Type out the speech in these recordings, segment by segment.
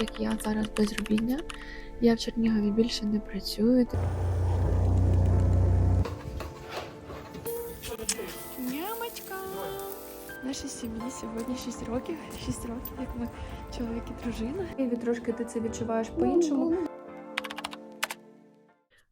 як я зараз безробітня. Я в Чернігові більше не працюю. Нямочка! Нашій сім'ї сьогодні 6 років. 6 років, як ми чоловік і дружина. І трошки ти це відчуваєш по-іншому.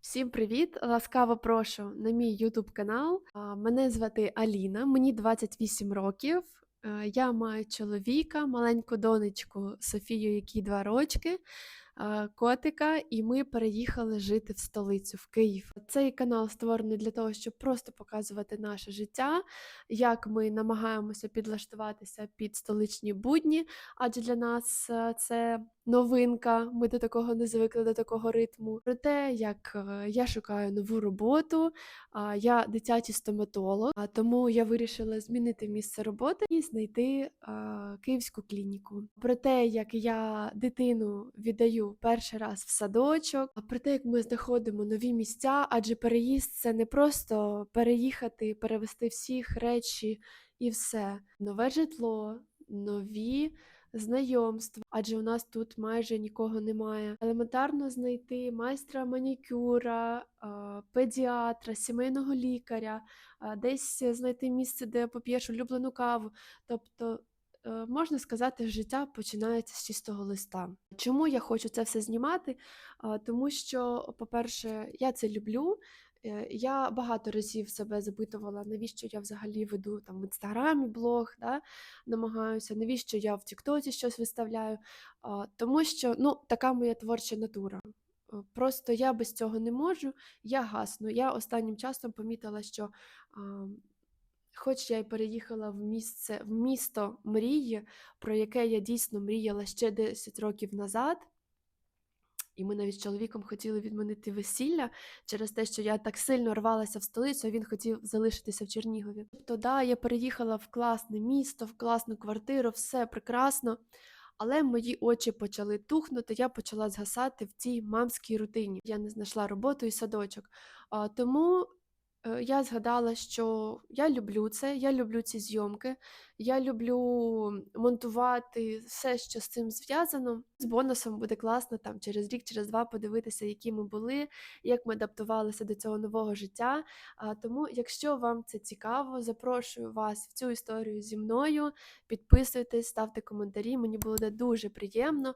Всім привіт! Ласкаво прошу на мій YouTube канал. Мене звати Аліна, мені 28 років. Е, Я маю чоловіка, маленьку донечку Софію, якій два рочки, е, котика, і ми переїхали жити в столицю, в Київ. Цей канал створений для того, щоб просто показувати наше життя, як ми намагаємося підлаштуватися під столичні будні, адже для нас е, це новинка. Ми до такого не звикли, до такого ритму. Про те, як е, я шукаю нову роботу. а, Я дитячий стоматолог, тому я вирішила змінити місце роботи і знайти київську клініку. Про те, як я дитину віддаю перший раз в садочок, а про те, як ми знаходимо нові місця, адже переїзд це не просто переїхати, перевести всіх речі і все. Нове житло, нові знайомств, адже у нас тут майже нікого немає. Елементарно знайти майстра манікюра, педіатра, сімейного лікаря, десь знайти місце, де поп'єш улюблену каву. Тобто, е, можна сказати, життя починається з чистого листа. Чому я хочу це все знімати? Тому що, по-перше, я це люблю. Е, Я багато разів себе запитувала, навіщо я взагалі веду там в інстаграмі блог, да, намагаюся, навіщо я в Тіктоці щось виставляю. Тому що ну, така моя творча натура. Е, Просто я без цього не можу, я гасну. Я останнім часом помітила, що хоч я й переїхала в місце, в місто мрії, про яке я дійсно мріяла ще 10 років назад. І ми навіть з чоловіком хотіли відмінити весілля через те, що я так сильно рвалася в столицю, а він хотів залишитися в Чернігові. Тобто, да, я переїхала в класне місто, в класну квартиру, все прекрасно. Але мої очі почали тухнути, я почала згасати в цій мамській рутині. Я не знайшла роботу і садочок. А, тому я згадала, що я люблю це, я люблю ці зйомки, я люблю монтувати все, що з цим зв'язано. З бонусом буде класно там через рік, через два подивитися, які ми були, як ми адаптувалися до цього нового життя. А, тому, якщо вам це цікаво, запрошую вас в цю історію зі мною. Підписуйтесь, ставте коментарі. Мені буде дуже приємно.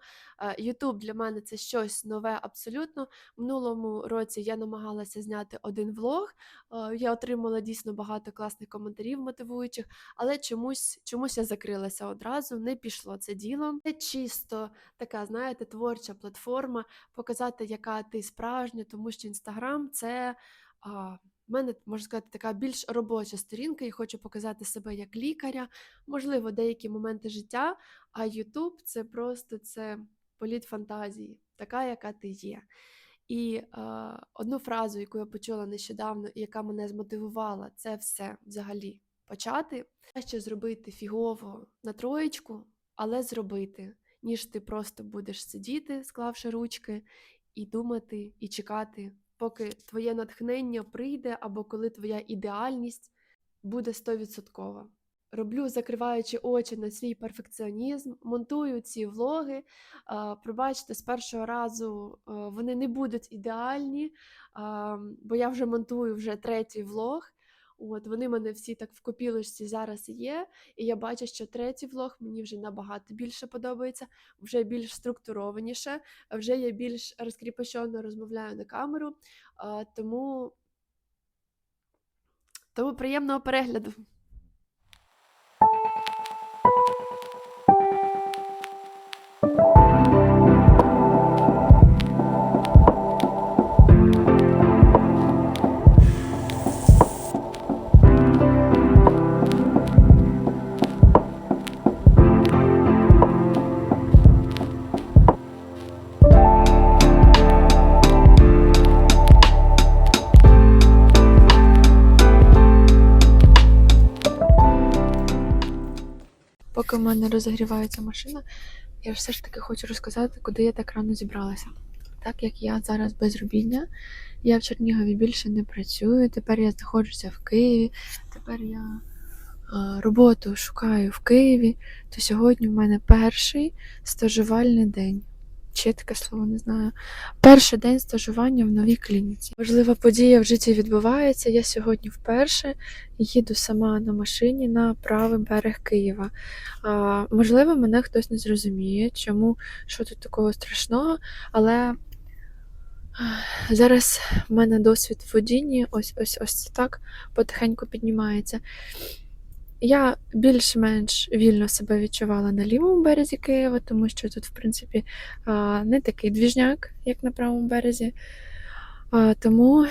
Ютуб для мене це щось нове абсолютно. Минулому році я намагалася зняти один влог. Е, Я отримала дійсно багато класних коментарів мотивуючих, але чомусь, чомусь я закрилася одразу, не пішло це діло. Це чисто така, знаєте, творча платформа, показати, яка ти справжня, тому що Інстаграм це. В мене можна сказати така більш робоча сторінка, і хочу показати себе як лікаря, можливо, деякі моменти життя. А Ютуб це просто це політ фантазії, така, яка ти є. І е, одну фразу, яку я почула нещодавно, і яка мене змотивувала, це все взагалі почати. Краще зробити фігово на троєчку, але зробити, ніж ти просто будеш сидіти, склавши ручки, і думати, і чекати, поки твоє натхнення прийде, або коли твоя ідеальність буде стовідсоткова. Роблю, закриваючи очі на свій перфекціонізм, монтую ці влоги. Пробачте, з першого разу вони не будуть ідеальні, бо я вже монтую вже третій влог. От вони мене всі так в копілочці зараз є. І я бачу, що третій влог мені вже набагато більше подобається, вже більш структурованіше, вже я більш розкріпощено розмовляю на камеру. Тому, тому приємного перегляду. Поки в мене розігрівається машина, я все ж таки хочу розказати, куди я так рано зібралася. Так як я зараз безробітня, я в Чернігові більше не працюю. Тепер я знаходжуся в Києві. Тепер я е, роботу шукаю в Києві. То сьогодні в мене перший стажувальний день. Ще таке слово не знаю. Перший день стажування в новій клініці. Важлива подія в житті відбувається. Я сьогодні вперше їду сама на машині на правий берег Києва. А, можливо, мене хтось не зрозуміє, чому що тут такого страшного, але зараз в мене досвід в водінні, ось ось ось так потихеньку піднімається. Я більш-менш вільно себе відчувала на лівому березі Києва, тому що тут, в принципі, не такий двіжняк, як на правому березі. Тому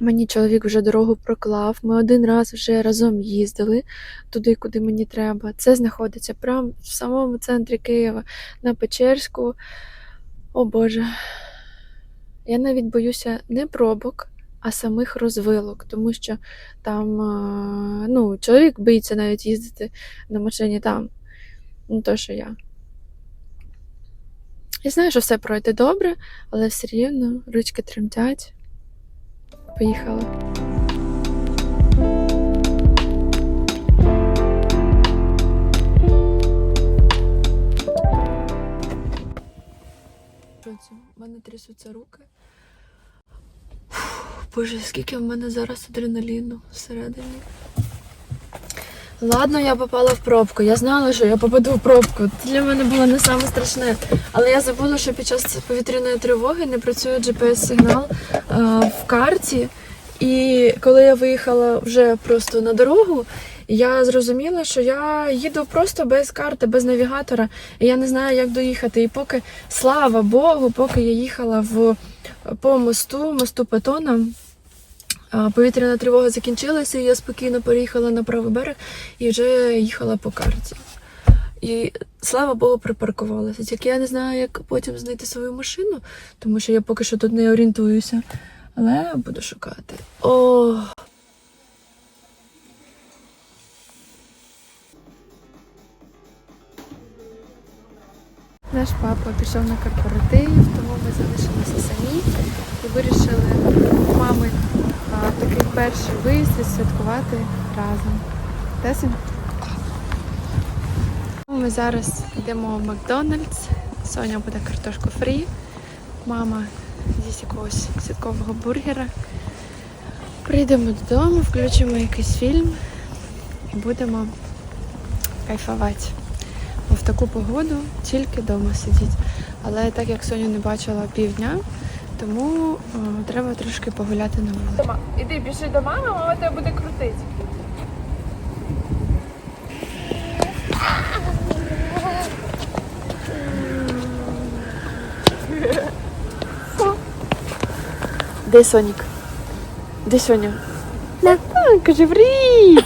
мені чоловік вже дорогу проклав. Ми один раз вже разом їздили туди, куди мені треба. Це знаходиться прямо в самому центрі Києва, на Печерську. О Боже. Я навіть боюся не пробок, а самих розвилок, тому що там ну, чоловік боїться навіть їздити на машині там, не то, що я. Я знаю, що все пройде добре, але все рівно ручки тремтять. Поїхала. У мене трясуться руки. Боже, скільки в мене зараз адреналіну всередині. Ладно, я попала в пробку. Я знала, що я попаду в пробку. Це для мене було не саме страшне. Але я забула, що під час повітряної тривоги не працює GPS-сигнал е, в карті. І коли я виїхала вже просто на дорогу, я зрозуміла, що я їду просто без карти, без навігатора, і я не знаю, як доїхати. І поки, слава Богу, поки я їхала в, по мосту, мосту Патона, Повітряна тривога закінчилася, і я спокійно переїхала на правий берег і вже їхала по карті. І слава Богу, припаркувалася. Тільки я не знаю, як потім знайти свою машину, тому що я поки що тут не орієнтуюся. Але буду шукати. О! Наш папа пішов на корпоратив, тому ми залишилися самі і вирішили мами такий перший виїзд відсвяткувати разом. Тесен? Ми зараз йдемо в Макдональдс. Соня буде картошку фрі. Мама з'їсть якогось святкового бургера. Прийдемо додому, включимо якийсь фільм і будемо кайфувати. Бо в таку погоду тільки вдома сидіть. Але так як Соню не бачила півдня, тому о, треба трошки погуляти на вулиці. Іди, біжи до мами, мама тебе буде крутити. Де Сонік? Де Соня? А, Каже, привіт!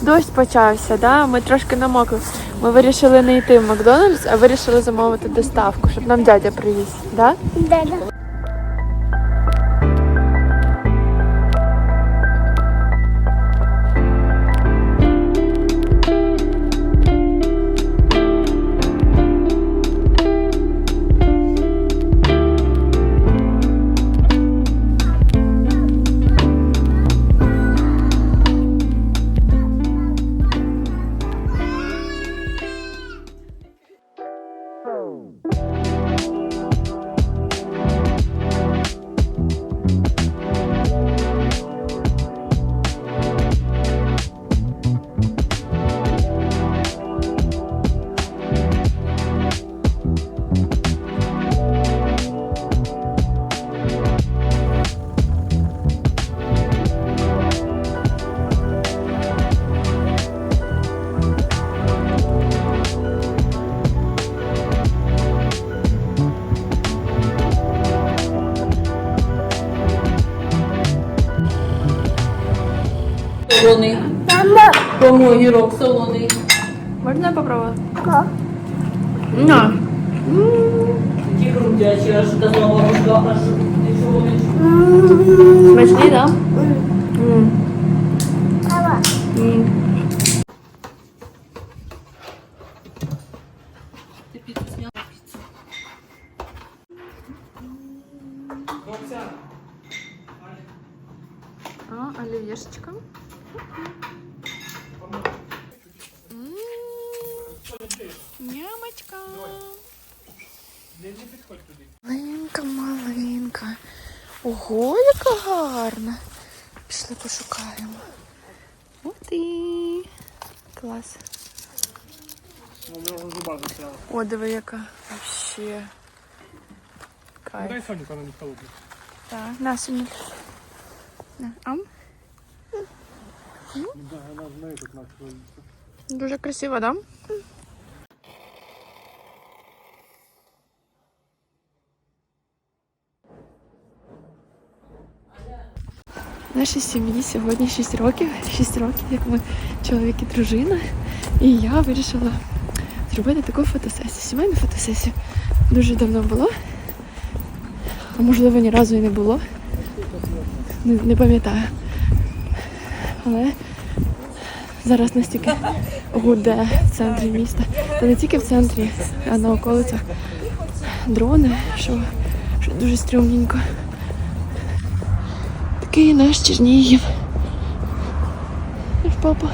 Дощ почався, да? ми трошки намокли. Ми вирішили не йти в Макдональдс, а вирішили замовити доставку, щоб нам дядя привіз. Да? Солоний. Кому огірок солоний. Можна попробувати? На. Ті крутячі, аж казала бабушка, аж нічого не Смачний, да? М. М. Ти піцу зняла? А, оливьешечка. М. Ням, Малинка, малинка. Ого, яка гарна. Пішли пошукаємо. От і клас. О, диви, яка вообще. Кайф. дай Соню, вона не холодна. Так, на сьогодні. На, ам. Да, вона з нею тут накривається. Дуже красиво, да? Нашій сім'ї сьогодні 6 років. 6 років, як ми чоловік і дружина. І я вирішила зробити таку фотосесію, сімейну фотосесію. Дуже давно було. А можливо ні разу і не було. Не, не пам'ятаю. Але зараз настільки гуде в центрі міста. Та не тільки в центрі, а на околицях дрони, що, що дуже стрімненько. Такий наш Чернігів. Наш папа.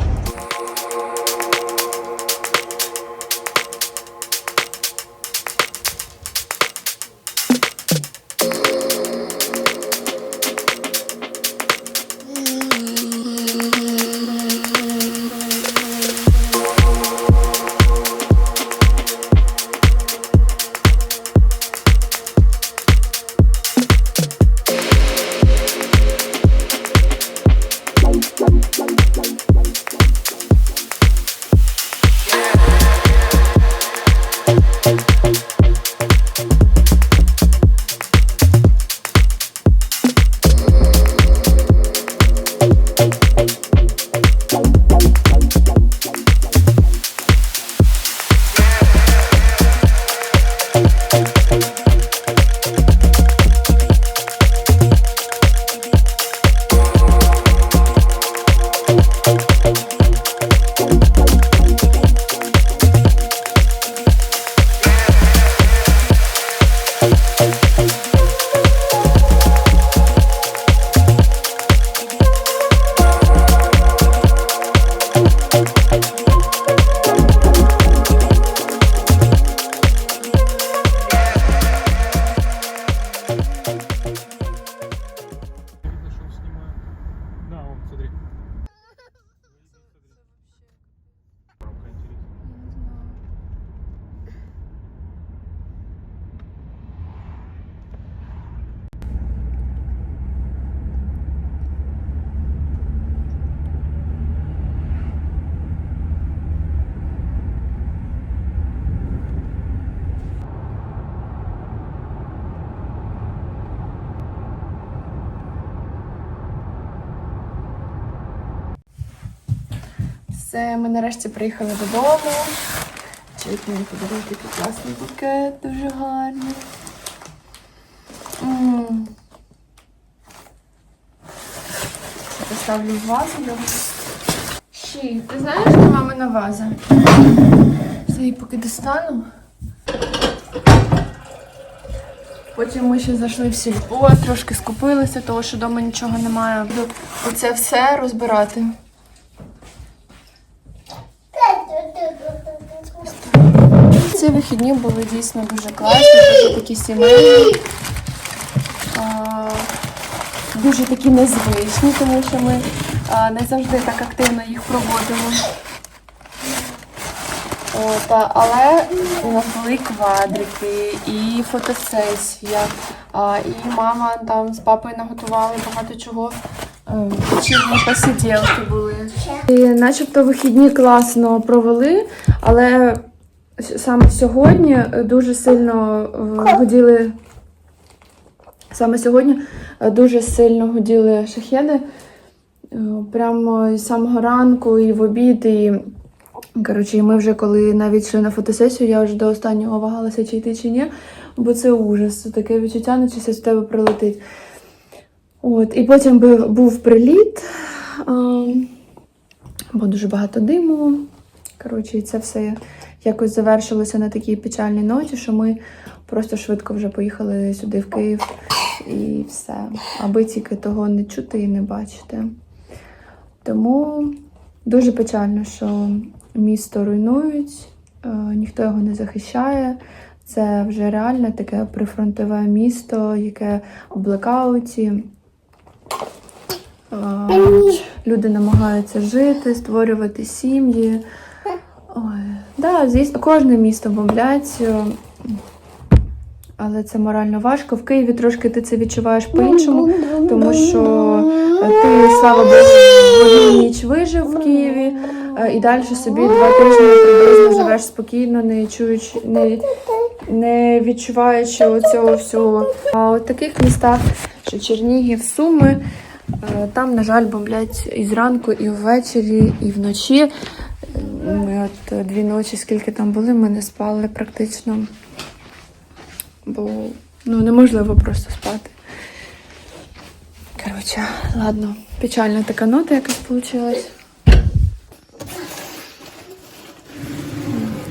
Все, ми нарешті приїхали додому. Чоловік мені подарував такий класний букет, дуже гарний. Поставлю в вазу. Щі, ти знаєш, де мамина ваза? Все, її поки достану. Потім ми ще зайшли в сільпо, трошки скупилися, тому що вдома нічого немає. Буду оце все розбирати. Ці вихідні були дійсно дуже класні, дуже такі сімейні, а, дуже такі незвичні, тому що ми а, не завжди так активно їх проводимо. О, та, але у нас були квадрики, і фотосесія, а, і мама там з папою наготували багато чого. Е, посиділки були. І начебто вихідні класно провели, але саме сьогодні дуже сильно е, гуділи. Саме сьогодні е, дуже сильно гуділи шахеди. Е, Прямо з самого ранку і в обід. І, коротше, ми вже коли навіть йшли на фотосесію, я вже до останнього вагалася, чи йти, чи ні, бо це ужас. Таке відчуття, наче все з тебе прилетить. От, і потім був приліт, бо дуже багато диму. Коротше, і це все якось завершилося на такій печальній ноті, що ми просто швидко вже поїхали сюди, в Київ, і все. Аби тільки того не чути і не бачити. Тому дуже печально, що місто руйнують, е, ніхто його не захищає. Це вже реально таке прифронтове місто, яке в блекауті. Е, Люди намагаються жити, створювати сім'ї. Ой, да, звісно, кожне місто бомблять, е, але це морально важко. В Києві трошки ти це відчуваєш по-іншому, тому що е, ти, слава Богу, в ніч вижив в Києві, е, і далі собі два тижні приблизно живеш спокійно, не чуючи, не, не відчуваючи оцього всього. А от таких містах, що Чернігів, Суми, там, на жаль, бомблять і зранку, і ввечері, і вночі. Ми от дві ночі, скільки там були, ми не спали практично. Бо ну, неможливо просто спати. Коротше, ладно, печальна така нота якась вийшла.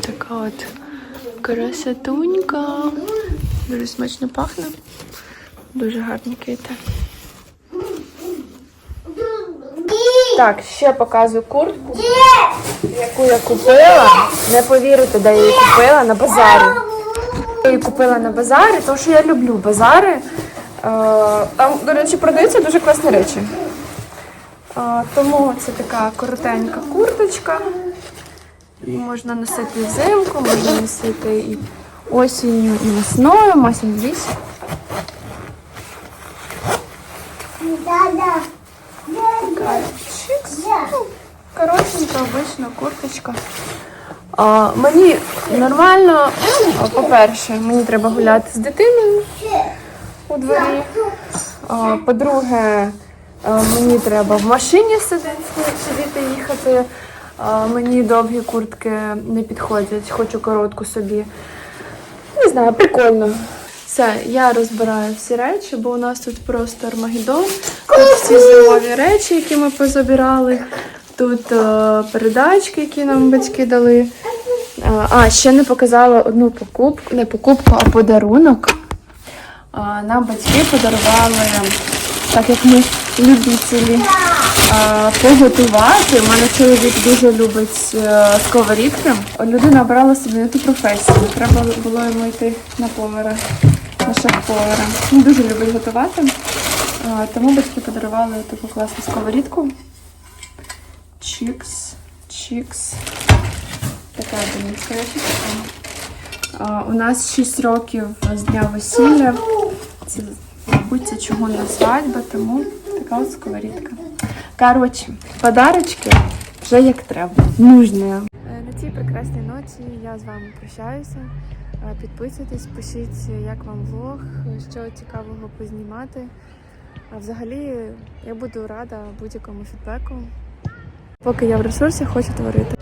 Така от красотунька. Дуже смачно пахне. Дуже гарні квіти. Так, ще показую куртку, яку я купила. Не повірите, де я її купила на базарі. Я її купила на базарі, тому що я люблю базари. Е, Там, до речі, продаються дуже класні речі. Е, Тому це така коротенька курточка. Можна носити взимку, можна носити і осінню, і весною, осінь в лісі. Така чикс. Ну, Коротенька, обична курточка. А, мені нормально, а, по-перше, мені треба гуляти з дитиною у дворі. А, по-друге, а, мені треба в машині сидіти, сидіти їхати. А, мені довгі куртки не підходять, хочу коротку собі. Не знаю, прикольно. Все, я розбираю всі речі, бо у нас тут просто Армагеддон. Тут всі зимові речі, які ми позабирали. Тут е, передачки, які нам батьки дали. Е, А, ще не показала одну покупку, не покупку, а подарунок. А, Нам батьки подарували, так як ми любителі а, поготувати. У мене чоловік дуже любить е, сковорідки. Людина обрала собі не ту професію. Треба було йому йти на повара, шеф-повара. Він дуже любить готувати. Тому батьки подарували таку класну сковорідку. Чікс, чікс. Така коротше. У нас 6 років з дня весілля. Це, мабуть, це чугунна свадьба, тому така от сковорідка. Коротше, подарочки вже як треба. Нужні. Е, На цій прекрасній ноті я з вами прощаюся. Підписуйтесь, пишіть, як вам влог, що цікавого познімати. А взагалі я буду рада будь-якому фідбеку. Поки я в ресурсі, хочу творити.